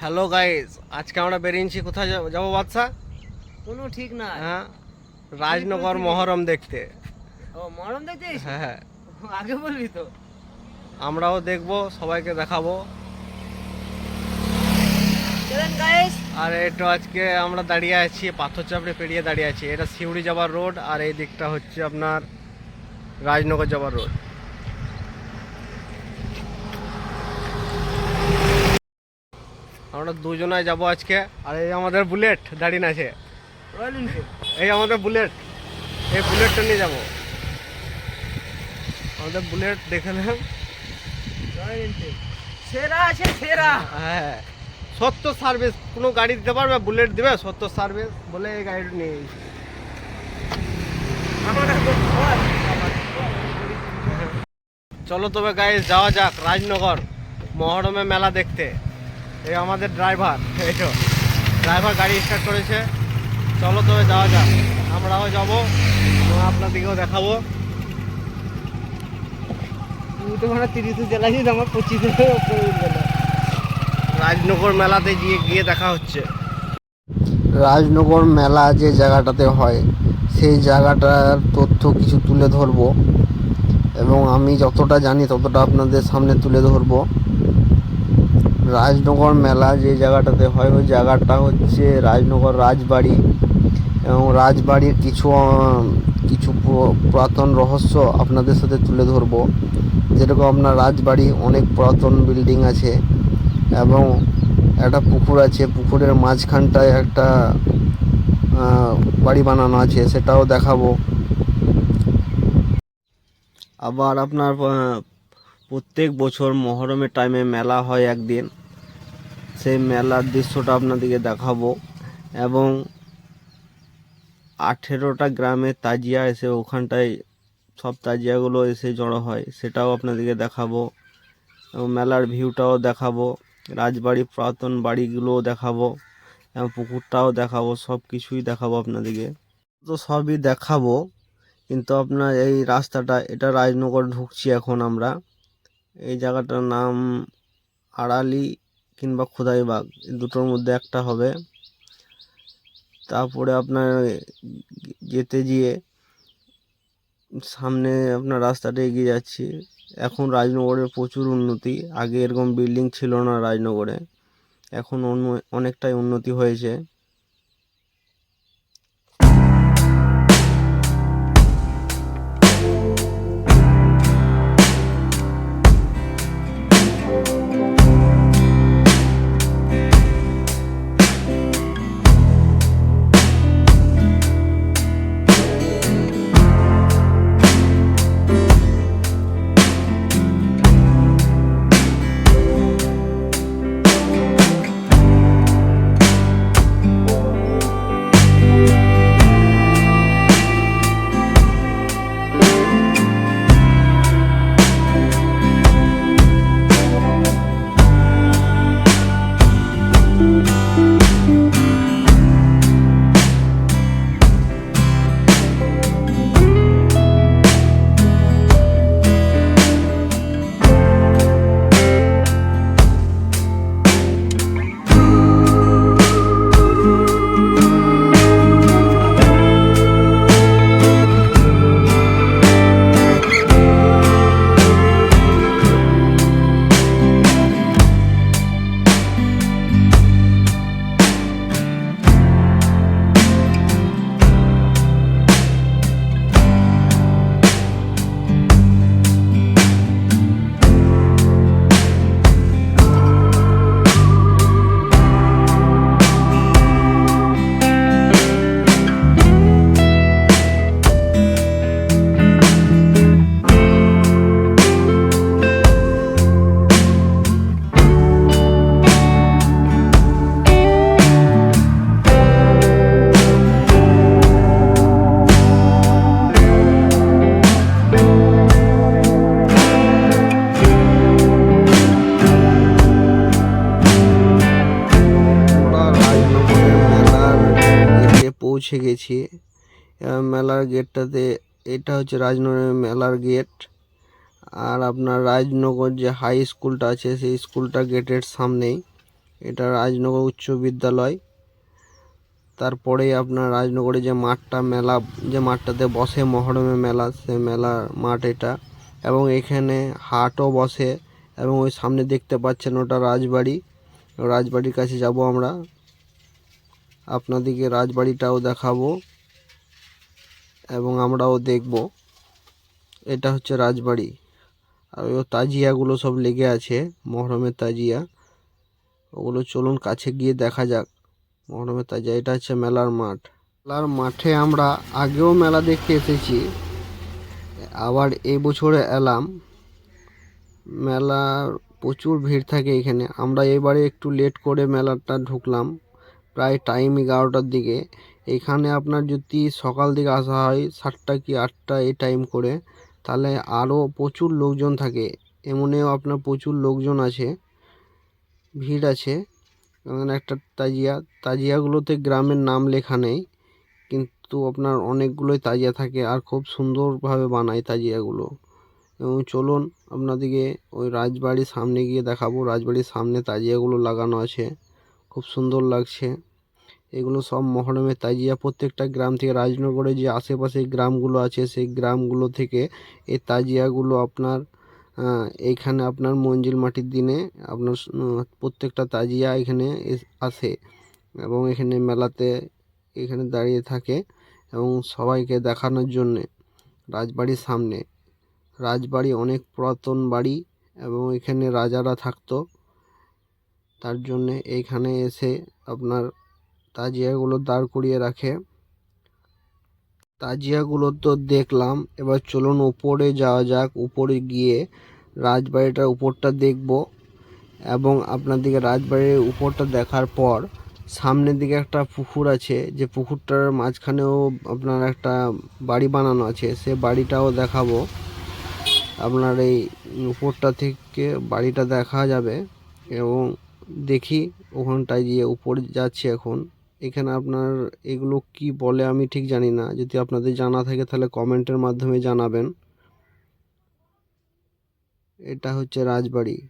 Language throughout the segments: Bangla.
হ্যালো গাইস আজকে আমরা বেরিয়েছি কোথায় যাব- যাব বাদশা? কোনো ঠিক না হ্যাঁ? রাজনগর মহরম দেখতে। ও মরম দেখছিস হ্যাঁ হ্যাঁ। আগে বলবি তো। আমরাও দেখব সবাইকে দেখাবো। গাইস আর এটা আজকে আমরা দাঁড়িয়ে আছি পাথর চাপড়ে পেরিয়ে দাঁড়িয়ে আছি। এটা সিউড়ি যাবার রোড আর এই দিকটা হচ্ছে আপনার রাজনগর যাবার রোড। আমরা দুজনায় যাব আজকে। আর এই আমাদের বুলেট দাঁড়িয়ে আছে। এই আমাদের বুলেট। এই বুলেটটা নিয়ে যাব। আমাদের বুলেট দেখে নেন। সেরা আছে সেরা। হ্যাঁ। সত্য সার্ভিস কোনো গাড়ি দিতে পারবে? বুলেট দিবে? সত্য সার্ভিস বলে এই গাড়িটা নিয়ে। চলো তবে গাইজ যাওয়া যাক রাজনগর মহরমে মেলা দেখতে। এই আমাদের ড্রাইভার এই তো। ড্রাইভার গাড়ি স্টার্ট করেছে। চলো তবে যাওয়া যাক। আমরাও যাব এবং আপনাদেরকেও দেখাবো। তুই তো মানে তিরিশে আমার পঁচিশে রাজনগর মেলাতে গিয়ে গিয়ে দেখা হচ্ছে। রাজনগর মেলা যে জায়গাটাতে হয় সেই জায়গাটার তথ্য কিছু তুলে ধরবো। এবং আমি যতটা জানি ততটা আপনাদের সামনে তুলে ধরবো। রাজনগর মেলা যে জায়গাটাতে হয়, ওই জায়গাটা হচ্ছে রাজনগর রাজবাড়ি। এবং রাজবাড়ির কিছু কিছু পুরাতন রহস্য আপনাদের সাথে তুলে ধরবো। যেরকম আপনার রাজবাড়ি অনেক পুরাতন বিল্ডিং আছে এবং একটা পুকুর আছে, পুকুরের মাঝখানটায় একটা বাড়ি বানানো আছে, সেটাও দেখাবো। আবার আপনার প্রত্যেক বছর মহরমের টাইমে মেলা হয় একদিন। সেই মেলার দৃশ্যটা আপনাদেরকে দেখাবো। এবং আঠেরোটা গ্রামে তাজিয়া এসে ওখানটায় সব তাজিয়াগুলো এসে জড়ো হয়, সেটাও আপনাদেরকে দেখাবো। এবং মেলার ভিউটাও দেখাবো রাজবাড়ি পুরাতন বাড়িগুলোও দেখাবো, এবং পুকুরটাও দেখাবো সব কিছুই দেখাবো আপনাদেরকে। তো সবই দেখাবো, কিন্তু আপনার এই রাস্তাটা, এটা রাজনগর ঢুকছি এখন আমরা। এই জায়গাটার নাম আড়ালি কিংবা খোদাইবাগ এই দুটোর মধ্যে একটা হবে। তারপরে আপনার যেতে গিয়ে সামনে আপনার রাস্তাটা এগিয়ে যাচ্ছি। এখন রাজনগরের প্রচুর উন্নতি, আগে এরকম বিল্ডিং ছিল না রাজনগরে। এখন অন্য অনেকটাই উন্নতি হয়েছে। পৌঁছে গেছি। মেলার গেটটাতে, এটা হচ্ছে রাজনগরের মেলার গেট। আর আপনার রাজনগর যে হাই স্কুলটা আছে, সেই স্কুলটা গেটের সামনেই। এটা রাজনগর উচ্চ বিদ্যালয়। তারপরেই আপনার রাজনগরে যে মাঠটা, মেলা, যে মাঠটাতে বসে মহরমে মেলা, সে মেলার মাঠ এটা। এবং এখানে হাটও বসে। এবং ওই সামনে দেখতে পাচ্ছেন ওটা রাজবাড়ি। রাজবাড়ির কাছে যাব আমরা। আপনাদেরকে রাজবাড়িটাও দেখাবো এবং আমরাও দেখব। এটা হচ্ছে রাজবাড়ি। আর ওই তাজিয়াগুলো সব লেগে আছে, মহরমের তাজিয়া। ওগুলো চলুন কাছে গিয়ে দেখা যাক। মহরমের তাজিয়া, এটা হচ্ছে মেলার মাঠ। মেলার মাঠে আমরা আগেও মেলা দেখতে এসেছি, আবার এই বছরে এলাম। মেলার প্রচুর ভিড় থাকে এখানে। আমরা এবারে একটু লেট করে মেলাটা ঢুকলাম। প্রায় টাইম এগারোটার দিকে। এখানে আপনার যদি সকাল দিকে আসা হয় সাতটা কি আটটা এই টাইম করে, তাহলে আরও প্রচুর লোকজন থাকে। এমনেও আপনার প্রচুর লোকজন আছে, ভিড় আছে। এখানে একটা তাজিয়া, তাজিয়াগুলোতে গ্রামের নাম লেখা নেই, কিন্তু আপনার অনেকগুলোই তাজিয়া থাকে আর খুব সুন্দরভাবে বানায় তাজিয়াগুলো। এবং চলুন আপনাদেরকে ওই রাজবাড়ির সামনে গিয়ে দেখাবো। রাজবাড়ির সামনে তাজিয়াগুলো লাগানো আছে। খুব সুন্দর লাগছে। এগুলো সব মহরমের তাজিয়া প্রত্যেকটা গ্রাম থেকে রাজনগরে যে আশেপাশে গ্রামগুলো আছে, সেই গ্রামগুলো থেকে এই তাজিয়াগুলো আপনার এখানে আপনার মঞ্জিল মাটির দিনে আপনার প্রত্যেকটা তাজিয়া এখানে আসে এবং এখানে মেলাতে এখানে দাঁড়িয়ে থাকে এবং সবাইকে দেখানোর জন্যে রাজবাড়ির সামনে। রাজবাড়ি অনেক পুরাতন বাড়ি এবং এখানে রাজারা থাকতো। তার জন্যে এইখানে এসে আপনার তাজিয়াগুলো দাঁড় করিয়ে রাখে। তাজিয়াগুলো তো দেখলাম, এবার চলুন উপরে যাওয়া যাক। উপরে গিয়ে রাজবাড়িটার উপরটা দেখব এবং আপনাদেরকে রাজবাড়ির উপরটা দেখার পর সামনের দিকে একটা পুকুর আছে, যে পুকুরটার মাঝখানেও আপনার একটা বাড়ি বানানো আছে, সে বাড়িটাও দেখাবো। আপনার এই উপরটা থেকে বাড়িটা দেখা যাবে এবং দেখি, ওখানটায় গিয়ে উপরে যাচ্ছি এখন। এখানে আপনার এগুলো কি বলে আমি ঠিক জানি না। যদি আপনাদের জানা থাকে তাহলে কমেন্টের মাধ্যমে জানাবেন। এটা হচ্ছে রাজবাড়ি।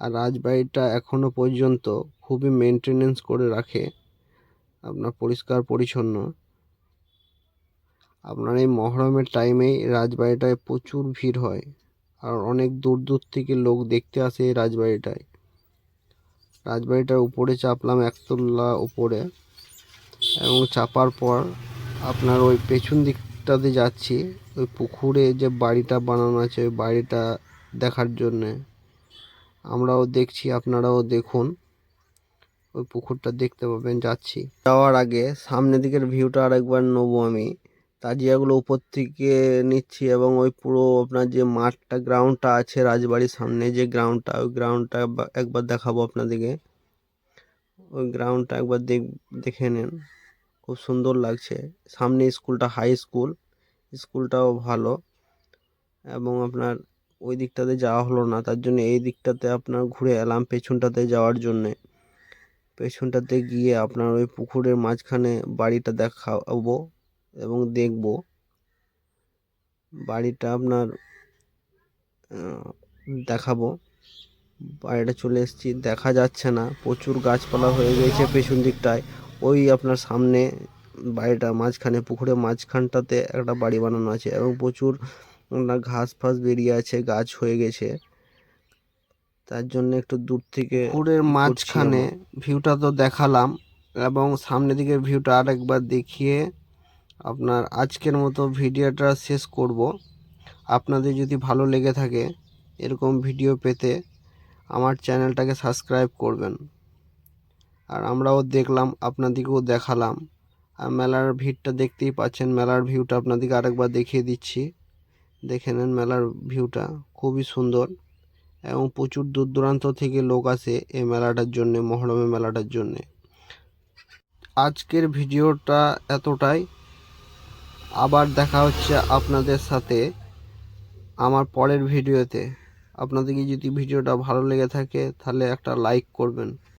আর রাজবাড়িটা এখনও পর্যন্ত খুবই মেনটেনেন্স করে রাখে। আপনার পরিষ্কার পরিচ্ছন্ন। আপনার এই মহরমের টাইমেই রাজবাড়িটায় প্রচুর ভিড় হয়। আর অনেক দূর দূর থেকে লোক দেখতে আসে এই রাজবাড়িটায়। রাজবাড়িটার উপরে চাপলাম একতলা উপরে। এবং চাপার পর আপনার ওই পেছন দিকটাতে যাচ্ছি, ওই পুকুরে যে বাড়িটা বানানো আছে, ওই বাড়িটা দেখার জন্যে। আমরাও দেখছি, আপনারাও দেখুন। ওই পুকুরটা দেখতে পাবেন, যাচ্ছি। যাওয়ার আগে সামনের দিকের ভিউটা আরেকবার নেব আমি। তাজিয়াগুলো উপর থেকে নিচ্ছি এবং ওই পুরো আপনার যে মাঠটা গ্রাউন্ডটা আছে রাজবাড়ির সামনে যে গ্রাউন্ডটা ওই গ্রাউন্ডটা একবার দেখাবো আপনাদেরকে। ওই গ্রাউন্ডটা একবার দেখ নেন। খুব সুন্দর লাগছে। সামনে স্কুলটা হাই স্কুল স্কুলটাও ভালো। এবং আপনার ওই দিকটাতে যাওয়া হলো না, তার জন্য এই দিকটাতে আপনার ঘুরে এলাম পেছনটাতে যাওয়ার জন্যে। পেছনটাতে গিয়ে আপনার ওই পুকুরের মাঝখানে বাড়িটা দেখাবো। এবং দেখব বাড়িটা আপনার দেখাবো। বাড়িটা চলে এসেছি দেখা যাচ্ছে না। প্রচুর গাছপালা হয়ে গেছে পেছন দিকটায়। ওই আপনার সামনে বাড়িটা মাঝখানে পুকুরের মাঝখানটাতে একটা বাড়ি বানানো আছে এবং প্রচুর আপনার ঘাস ফাস বেরিয়ে আছে গাছ হয়ে গেছে। তার জন্য একটু দূর থেকে পুকুরের মাঝখানে ভিউটা তো দেখালাম এবং সামনের দিকের ভিউটা আরেকবার দেখিয়ে আপনার আজকের মতো ভিডিওটা শেষ করব। আপনাদের যদি ভালো লেগে থাকে এরকম ভিডিও পেতে আমার চ্যানেলটাকে সাবস্ক্রাইব করবেন। আর আমরাও দেখলাম, আপনাদেরকেও দেখালাম। আর মেলার ভিড়টা দেখতেই পাচ্ছেন, মেলার ভিউটা আপনাদেরকে আরেকবার দেখিয়ে দিচ্ছি। দেখে নেন মেলার ভিউটা, খুবই সুন্দর এবং প্রচুর দূর দূরান্ত থেকে লোক আসে এই মেলাটার জন্যে মহরমে মেলাটার জন্যে। আজকের ভিডিওটা এতটাই। আবার দেখা হচ্ছে আপনাদের সাথে আমার পরের ভিডিওতে। আপনাদেরকে যদি ভিডিওটা ভালো লেগে থাকে, তাহলে একটা লাইক করবেন।